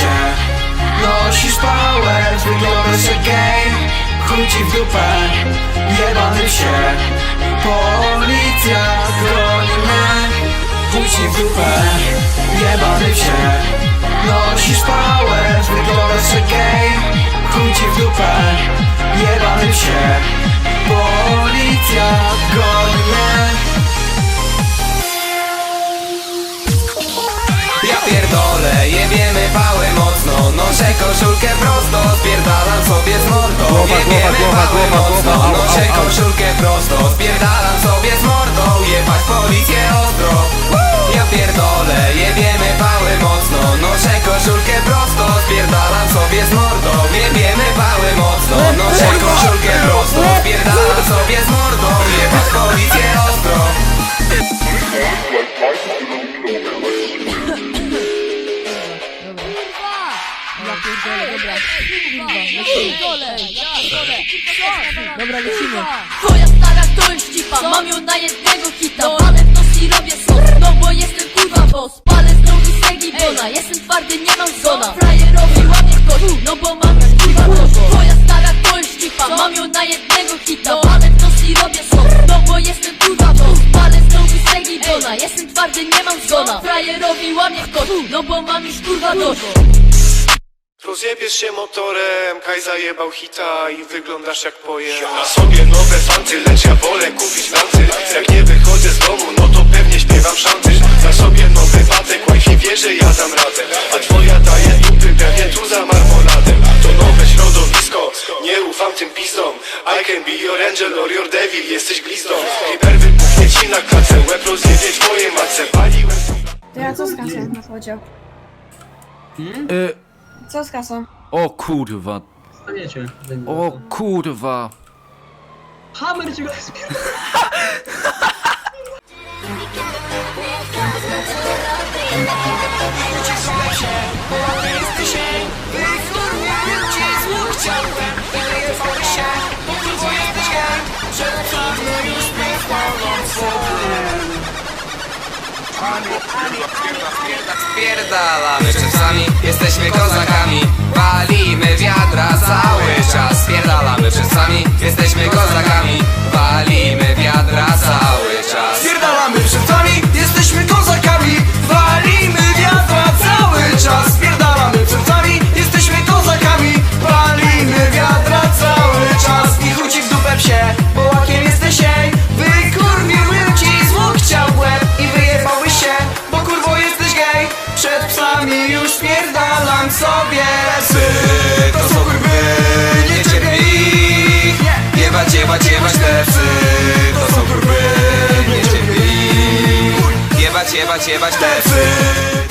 się Nosisz pałę, wyglądasz jak gej. Chuj ci w dupę, jebany się Policja, gronimy Chuj ci w dupę, jebany się prosto, spierdalam sobie z mordą Jebać policję ostro Ja pierdolę, jebiemy pałę mocno Noszę koszulkę prosto, spierdalam sobie z mordą Jebiemy pałę mocno Noszę koszulkę prosto, spierdalam sobie z mordą Jebać policję ostro dobra. Lecimy. Twoja stara to jest cipa, mam ją na jednego hita. Ale w nos i robię sos, no bo jestem kurwa boss. Palę z drogi segi bona, jestem twardy, nie mam zona Frajerowi łapie kość, no bo mam już kurwa dość. Twoja stara to jest cipa, mam ją na jednego hita. Ale w nos i robię sos, no bo jestem kurwa boss. Palę z drogi segi bona, jestem twardy, nie mam zona Frajerowi łamie kość, no bo mam już kurwa dość Rozjebiesz się motorem, Kaj zajebał hita i wyglądasz jak pojem. Na sobie nowe fanty, lecz ja wolę kupić nanty Jak nie wychodzę z domu, no to pewnie śpiewam szanty. Na sobie nowy batek, wifi wie, że ja dam radę. A twoja daje dupy, pewnie tu za marmoladę. To nowe środowisko, nie ufam tym pistom. I can be your angel or your devil, jesteś glistą. Hyper wybuchnie ci na klatce, łeb rozjebie twoje matce. Paliłem To ja co z na powiedział? Y, Co z kasą? o kurwa, Staniecie. o kurwa. Hammer ci go Spierdalamy czasami, jesteśmy kozakami Walimy wiadra cały czas. Spierdalamy. Czasami, jesteśmy kozakami Walimy wiadra cały psami już spierdalam sobie. Psy to są kurwy, nie cierpię ich. Jebać, jebać, jebać te psy. To są kurwy, nie cierpię ich. Jebać, jebać, jebać te psy